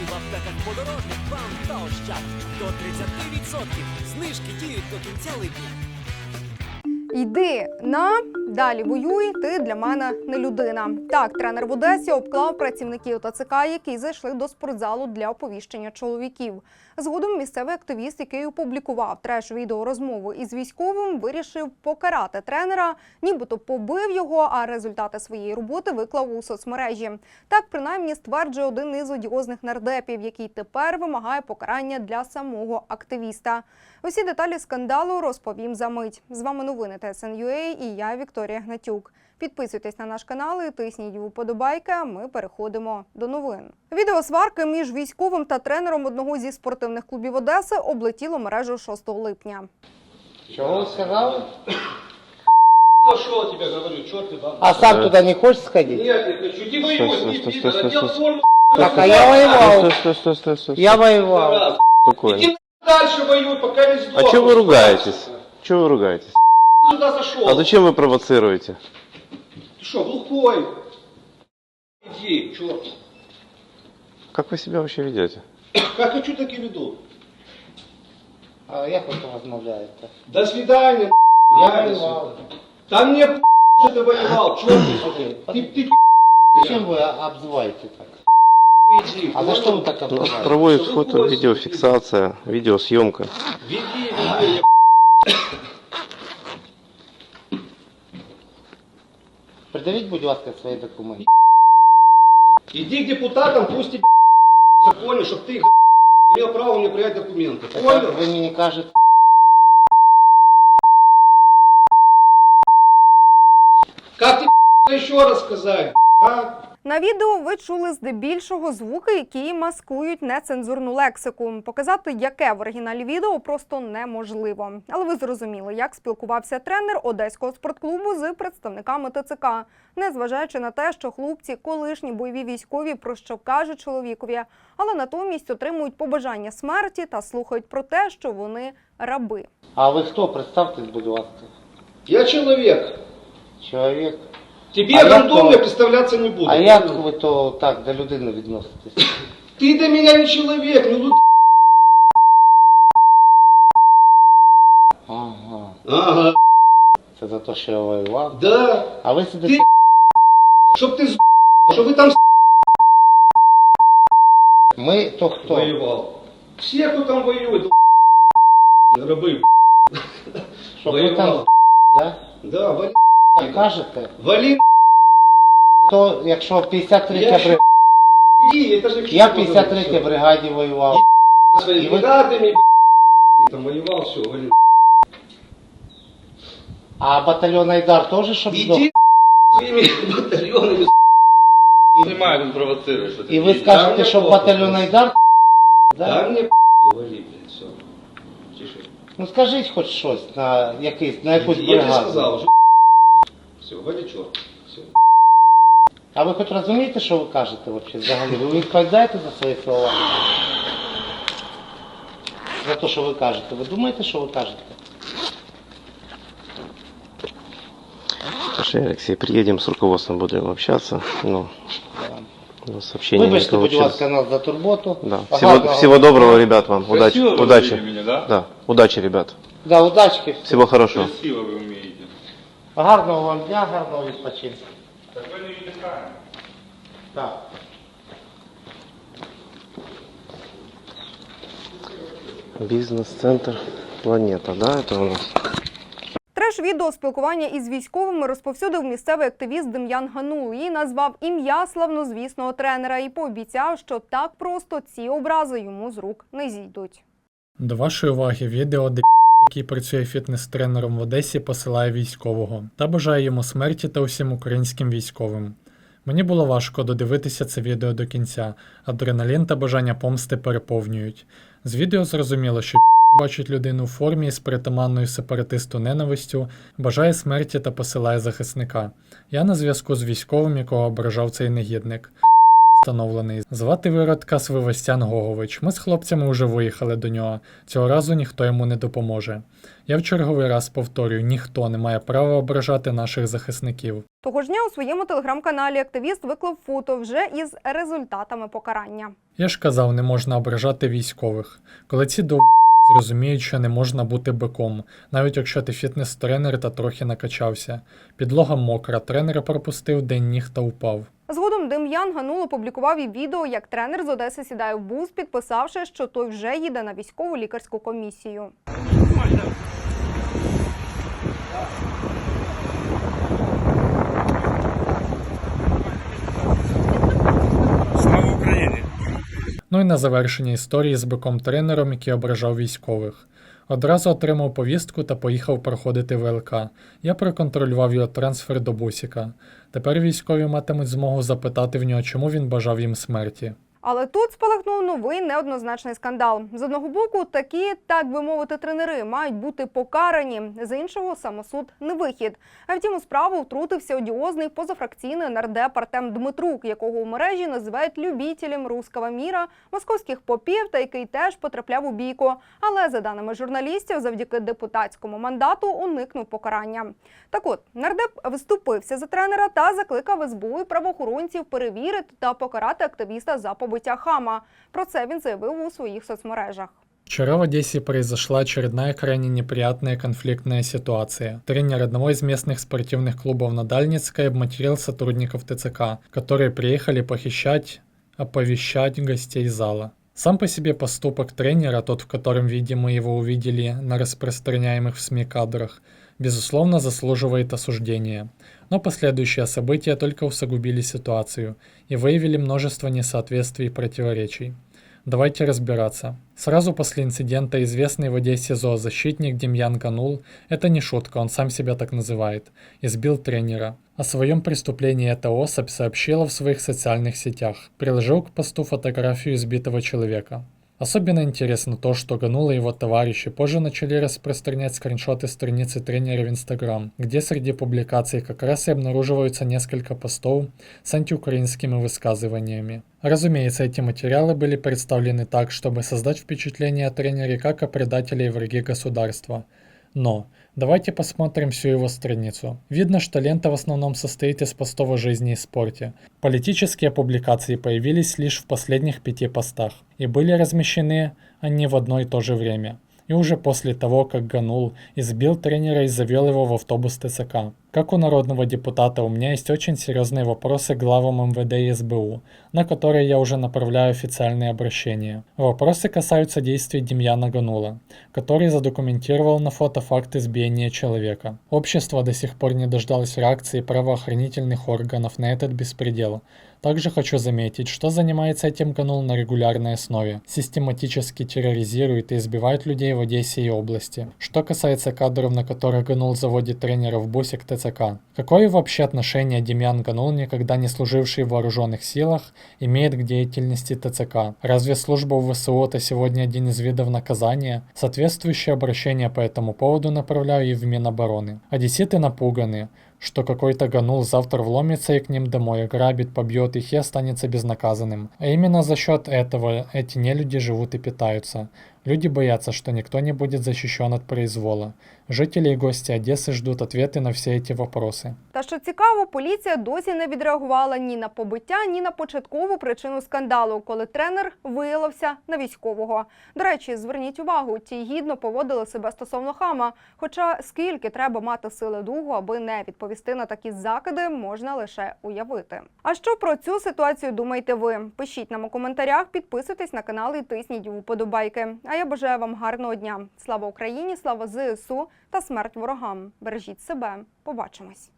Знижки в аптеках подорожник вам та ощад до 30%. Знижки діють до кінця липня. Йди на далі воюй. Ти для мене не людина. Так, тренер в Одесі обклав працівників ТЦК, які зайшли до спортзалу для оповіщення чоловіків. Згодом місцевий активіст, який опублікував треш відеорозмову із військовим, вирішив покарати тренера, нібито побив його, а результати своєї роботи виклав у соцмережі. Так принаймні стверджує один із одіозних нардепів, який тепер вимагає покарання для самого активіста. Усі деталі скандалу розповім за мить. З вами новини ТСНЮА і я Вікторія Гнатюк. Підписуйтесь на наш канал і тисніть вподобайки. а Ми переходимо до новин. Відео сварки між військовим та тренером одного зі спортивних клубів Одеси облетіло мережу 6 липня. Чего вы сказали? Пошел, тебе говорю, что ты там? А сам туда не хочешь сходить? Нет, не хочу. Ты воевать, стой, не стой, пидор, стой, одел стой. форму, Так, а я воевал. Стой, стой, стой, стой, Я стой. воевал. раз. Спокойно. Иди дальше воюй, пока не А сдохнешь. что вы ругаетесь? Чего вы ругаетесь? Сюда зашел. А зачем вы провоцируете? Ты что, глухой? Иди, черт. Как вы себя вообще ведете? Как хочу, так и веду. А як ви розмовляєте? До свидания. Я Я воевал. Там мне что ты воевал, черт ты. Ты, ты Зачем вы обзываете так? иди. А за что вы так У нас обзываете? проводит фото, видеофиксация, видеосъемка. Веди, веди. Придавіть, будь ласка, свої документи. Иди к депутатам, пусть тебе в законе, чтобы ты имел право мне принять документы. Так, Понял? ви мені кажете, Как тебе еще раз сказать, а? На відео ви чули здебільшого звуки, які маскують нецензурну лексику. Показати, яке в оригіналі відео, просто неможливо. Але ви зрозуміли, як спілкувався тренер одеського спортклубу з представниками ТЦК, незважаючи на те, що хлопці колишні бойові військові про що кажуть чоловікові, але натомість отримують побажання смерті та слухають про те, що вони раби. а ви хто? Представтесь, будь ласка. Я человек. Чоловік. Тебе А я рандомно кто? представляться не буду. А як ви то так до людини відноситесь? Ты до меня не человек, ну тут... Ага. Ага, Це за те, що я воював. да. А ви сидите. Ти- Чтоб ты с... Чтоб вы там с... Ми то хто? воевал. Все, кто там воюет, рабы. Щоб ви там. Воював. Да? Да, вали. Так кажете? Вали, То якщо 53 Я бригаді. иди, это же... Я в 53 бригаді воював. Своими И вы- бригадами, там воевал, все, вали. А батальйон Айдар теж щоб здох? Иди своими батальонами. Снимай, он провоцирует. Что ты І ви Да, скажете, мне що похуй. батальйон Айдар? Да, Да? мне вали, блядь, все. Тише. Ну скажіть хоч щось на якийсь, на якусь Я тебе бригаду. сказал уже. Все, вали черт. Все. А ви хоч розумієте, що ви кажете вообще взагалі? Ви відповідаєте за свої слова? За те, що ви кажете. Ви думаєте, що ви кажете? Слушай, Алексей, приедем с руководством, будем общаться. Ну, Да. у нас сообщение не Вибачте, будь получилось. ласка, нас за турботу. Да. Гарного- Всего, всего доброго, ребят, вам. Удачи. Красиво вы Удачи. говорили меня, да? Да, удачи, ребят. Да, удачки. Всего хорошего. Красиво вы умеете. Гарного вам дня, гарного відпочинку. Видите Так. Бизнес-центр Планета, да, это у нас? Треш відео спілкування із військовими розповсюдив місцевий активіст Дем'ян Ганул і назвав ім'я славнозвісного тренера і пообіцяв, що так просто ці образи йому з рук не зійдуть. До вашої уваги відео, де який працює фітнес-тренером в Одесі, посилає військового та бажає йому смерті та усім українським військовим. Мені було важко додивитися це відео до кінця, адреналін та бажання помсти переповнюють. З відео зрозуміло, що бачить людину в формі з притаманною сепаратисту ненавистю, бажає смерті та посилає захисника. Я на зв'язку з військовим, якого ображав цей негідник. Встановлений. Звати виродка Свивостян Гогович. Ми з хлопцями вже виїхали до нього. Цього разу ніхто йому не допоможе. Я в черговий раз повторюю: ніхто не має права ображати наших захисників. Того ж дня у своєму телеграм-каналі активіст виклав фото вже із результатами покарання. Я ж казав, не можна ображати військових. Коли ці дов... зрозуміють, що не можна бути биком, навіть якщо ти фітнес-тренер та трохи накачався. Підлога мокра, тренер пропустив день ніг та упав. Згодом Дем'ян Ганул опублікував і відео, як тренер з Одеси сідає в бус, підписавши, що той вже їде на військову лікарську комісію. Слава Україні! Ну і на завершення історії з биком-тренером, який ображав військових. Одразу отримав повістку та поїхав проходити ВЛК. Я проконтролював його трансфер до бусіка. Тепер військові матимуть змогу запитати в нього, чому він бажав їм смерті. Але тут спалахнув новий неоднозначний скандал. З одного боку, такі, так би мовити, тренери мають бути покарані. З іншого, самосуд не вихід. А втім, у справу втрутився одіозний позафракційний нардеп Артем Дмитрук, якого у мережі називають любітелем руского міра, московських попів, та який теж потрапляв у бійку. Але за даними журналістів, завдяки депутатському мандату уникнув покарання. Так от нардеп вступився за тренера та закликав СБУ і правоохоронців перевірити та покарати активіста за побиття хама. Про це він заявив у своїх соцмережах. Вчера в Одессе произошла очередная крайне неприятная конфликтная ситуация. Тренер одного из местных спортивных клубов на Дальницкой обматерил сотрудников ТЦК, которые приехали похищать, оповещать гостей зала. Сам по себе поступок тренера, тот, в котором, видимо, его увидели на распространяемых в СМИ кадрах, безусловно заслуживает осуждения. Но последующие события только усугубили ситуацию и выявили множество несоответствий и противоречий. Давайте разбираться. Сразу после инцидента известный в Одессе зоозащитник Демьян Ганул, это не шутка, он сам себя так называет, избил тренера. О своем преступлении эта особь сообщила в своих социальных сетях, приложил к посту фотографию избитого человека. Особенно интересно то, что Ганул и его товарищи позже начали распространять скриншоты страницы тренера в Инстаграм, где среди публикаций как раз и обнаруживаются несколько постов с антиукраинскими высказываниями. Разумеется, эти материалы были представлены так, чтобы создать впечатление о тренере как о предателе и враге государства. Но давайте посмотрим всю его страницу. Видно, что лента в основном состоит из постов о жизни и спорте. Политические публикации появились лишь в последних пяти постах и были размещены они в одно и то же время. И уже после того, как Ганул избил тренера и завел его в автобус ТЦК. Как у народного депутата, у меня есть очень серьезные вопросы к главам МВД и СБУ, на которые я уже направляю официальные обращения. Вопросы касаются действий Демьяна Ганула, который задокументировал на фото факт избиения человека. Общество до сих пор не дождалось реакции правоохранительных органов на этот беспредел. Также хочу заметить, что занимается этим Ганул на регулярной основе, систематически терроризирует и избивает людей в Одессе и области. Что касается кадров, на которых Ганул заводит тренеров бусик ТЦК. Какое вообще отношение Демьян Ганул, никогда не служивший в вооруженных силах, имеет к деятельности ТЦК? Разве служба в ВСУ это сегодня один из видов наказания? Соответствующее обращение по этому поводу направляю и в Минобороны. Одесситы напуганы, что какой-то ганул завтра вломится и к ним домой, ограбит, побьет их и останется безнаказанным. А именно за счет этого эти нелюди живут и питаются. Люди боятся, что никто не будет защищен от произвола. Жители и гости Одессы ждут ответы на все эти вопросы. Та що цікаво, поліція досі не відреагувала ні на побиття, ні на початкову причину скандалу, коли тренер виявився на військового. До речі, зверніть увагу, ті гідно поводили себе стосовно хама. Хоча скільки треба мати сили духу, аби не відповісти на такі закиди, можна лише уявити. А що про цю ситуацію думаєте ви? Пишіть нам у коментарях, підписуйтесь на канал і тисніть вподобайки. А я бажаю вам гарного дня. Слава Україні, слава ЗСУ та смерть ворогам. Бережіть себе. Побачимось.